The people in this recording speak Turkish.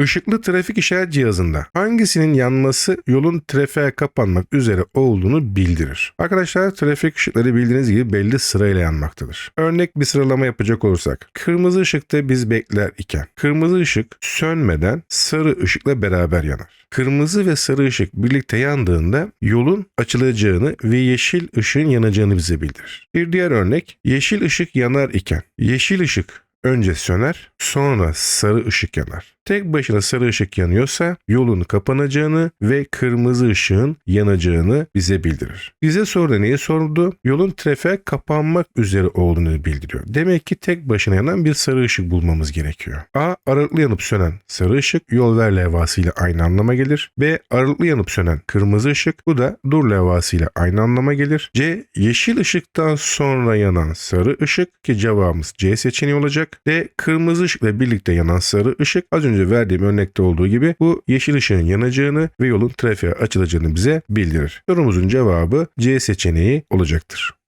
Işıklı trafik işaret cihazında hangisinin yanması yolun trafiğe kapanmak üzere olduğunu bildirir. Arkadaşlar trafik ışıkları bildiğiniz gibi belli sırayla yanmaktadır. Örnek bir sıralama yapacak olursak kırmızı ışıkta biz bekler iken kırmızı ışık sönmeden sarı ışıkla beraber yanar. Kırmızı ve sarı ışık birlikte yandığında yolun açılacağını ve yeşil ışığın yanacağını bize bildirir. Bir diğer örnek yeşil ışık yanar iken yeşil ışık önce söner sonra sarı ışık yanar. Tek başına sarı ışık yanıyorsa yolun kapanacağını ve kırmızı ışığın yanacağını bize bildirir. Bize soruda neyi sordu? Yolun trafiğe kapanmak üzere olduğunu bildiriyor. Demek ki tek başına yanan bir sarı ışık bulmamız gerekiyor. A. Aralıklı yanıp sönen sarı ışık yol ver levhasıyla aynı anlama gelir. B. Aralıklı yanıp sönen kırmızı ışık bu da dur levhasıyla aynı anlama gelir. C. Yeşil ışıktan sonra yanan sarı ışık ki cevabımız C seçeneği olacak. D. Kırmızı ışıkla birlikte yanan sarı ışık az önce verdiğim örnekte olduğu gibi bu yeşil ışığın yanacağını ve yolun trafiğe açılacağını bize bildirir. Sorumuzun cevabı C seçeneği olacaktır.